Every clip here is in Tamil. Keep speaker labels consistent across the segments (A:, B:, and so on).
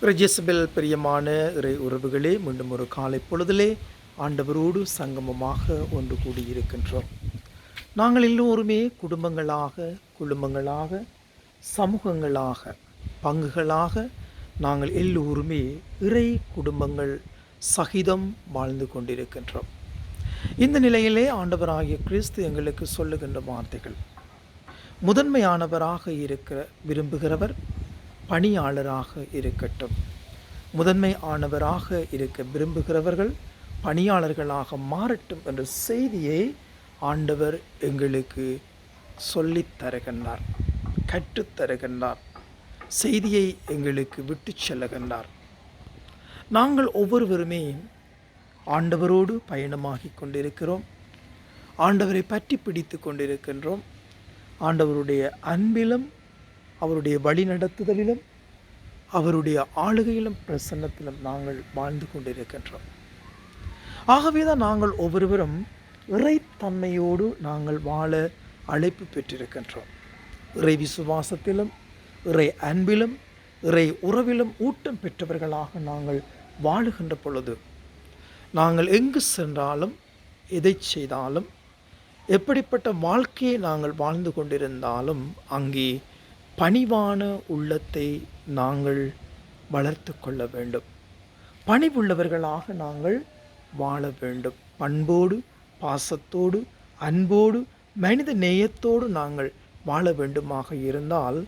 A: பிரஜசபில் பிரியமான இறை உறவுகளே மீண்டும் ஒரு காலை பொழுதிலே ஆண்டவரோடு சங்கமமாக ஒன்று கூடியிருக்கின்றோம் நாங்கள் எல்லோருமே குடும்பங்களாக குடும்பங்களாக சமூகங்களாக பங்குகளாக நாங்கள் எல்லோருமே இறை குடும்பங்கள் சகிதம் வாழ்ந்து கொண்டிருக்கின்றோம். இந்த நிலையிலே ஆண்டவராகிய கிறிஸ்து எங்களுக்கு சொல்லுகின்ற வார்த்தைகள். முதன்மையானவராக இருக்கிற விரும்புகிறவர் பணியாளராக இருக்கட்டும். முதன்மை ஆனவராக இருக்க விரும்புகிறவர்கள் பணியாளர்களாக மாறட்டும் என்ற செய்தியை ஆண்டவர் எங்களுக்கு சொல்லித் தருகின்றார் கற்றுத் செய்தியை எங்களுக்கு விட்டுச் செல்லுகின்றார். நாங்கள் ஒவ்வொருவருமே ஆண்டவரோடு பயணமாகிக் கொண்டிருக்கிறோம். ஆண்டவரை பற்றி பிடித்து கொண்டிருக்கின்றோம். ஆண்டவருடைய அன்பிலும் அவருடைய வழிநடத்துதலிலும் அவருடைய ஆளுகையிலும் பிரசன்னத்திலும் நாங்கள் வாழ்ந்து கொண்டிருக்கின்றோம். ஆகவே தான் நாங்கள் ஒவ்வொருவரும் இறைத்தன்மையோடு நாங்கள் வாழ அழைப்பு பெற்றிருக்கின்றோம். இறை விசுவாசத்திலும் இறை அன்பிலும் இறை உறவிலும் ஊட்டம் பெற்றவர்களாக நாங்கள் வாழுகின்ற பொழுது நாங்கள் எங்கு சென்றாலும் எதை செய்தாலும் எப்படிப்பட்ட வாழ்க்கையை நாங்கள் வாழ்ந்து கொண்டிருந்தாலும் அங்கே பணிவான உள்ளத்தை நாங்கள் வளர்த்து கொள்ள வேண்டும். பணிவுள்ளவர்களாக நாங்கள் வாழ வேண்டும். பண்போடு பாசத்தோடு அன்போடு மனித நேயத்தோடு நாங்கள் வாழ வேண்டுமாக இருந்தால்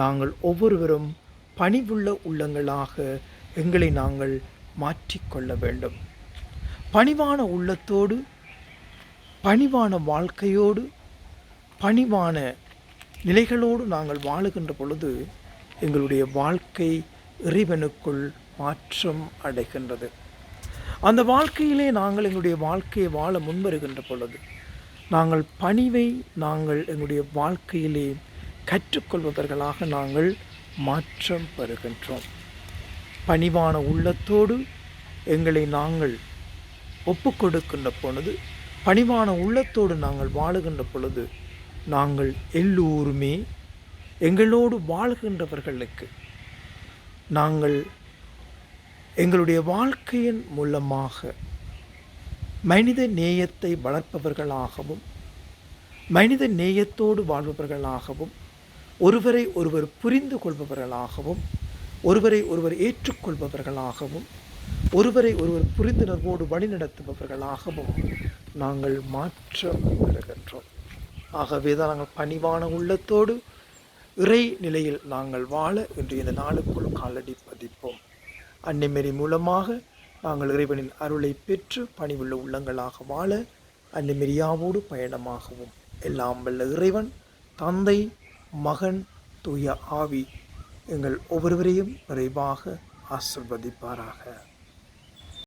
A: நாங்கள் ஒவ்வொருவரும் பணிவுள்ள உள்ளங்களாக எங்களை நாங்கள் மாற்றிக்கொள்ள வேண்டும். பணிவான உள்ளத்தோடு பணிவான வாழ்க்கையோடு பணிவான நிலைகளோடு நாங்கள் வாழுகின்ற பொழுது எங்களுடைய வாழ்க்கை இறைவனுக்குள் மாற்றம் அடைகின்றது. அந்த வாழ்க்கையிலே நாங்கள் எங்களுடைய வாழ்க்கையை வாழ முன்வருகின்ற பொழுது நாங்கள் பணிவை நாங்கள் எங்களுடைய வாழ்க்கையிலே கற்றுக்கொள்பவர்களாக நாங்கள் மாற்றம் பெறுகின்றோம். பணிவான உள்ளத்தோடு எங்களை நாங்கள் ஒப்புக்கொடுக்கின்ற பொழுது பணிவான உள்ளத்தோடு நாங்கள் வாழுகின்ற பொழுது நாங்கள் எல்லோருமே எங்களோடு வாழ்கின்றவர்களுக்கு நாங்கள் எங்களுடைய வாழ்க்கையின் மூலமாக மனித நேயத்தை வளர்ப்பவர்களாகவும் மனித நேயத்தோடு வாழ்பவர்களாகவும் ஒருவரை ஒருவர் புரிந்து கொள்பவர்களாகவும் ஒருவரை ஒருவர் ஏற்றுக்கொள்பவர்களாகவும் ஒருவரை ஒருவர் புரிந்துணர்வோடு வழிநடத்துபவர்களாகவும் நாங்கள் மாற்றம் பெறுகின்றோம். ஆகவே தான் நாங்கள் பணிவான உள்ளத்தோடு இறை நிலையில் நாங்கள் வாழ இன்று இந்த நாளுக்குள் காலடி பதிப்போம். அன்னிமேரி மூலமாக நாங்கள் இறைவனின் அருளை பெற்று பணிவுள்ள உள்ளங்களாக வாழ அன்னைமெரியாவோடு பயணமாகவும். எல்லாம் வல்ல இறைவன் தந்தை மகன் தூய ஆவி எங்கள் ஒவ்வொருவரையும் விரைவாக ஆசிர்வதிப்பாராக.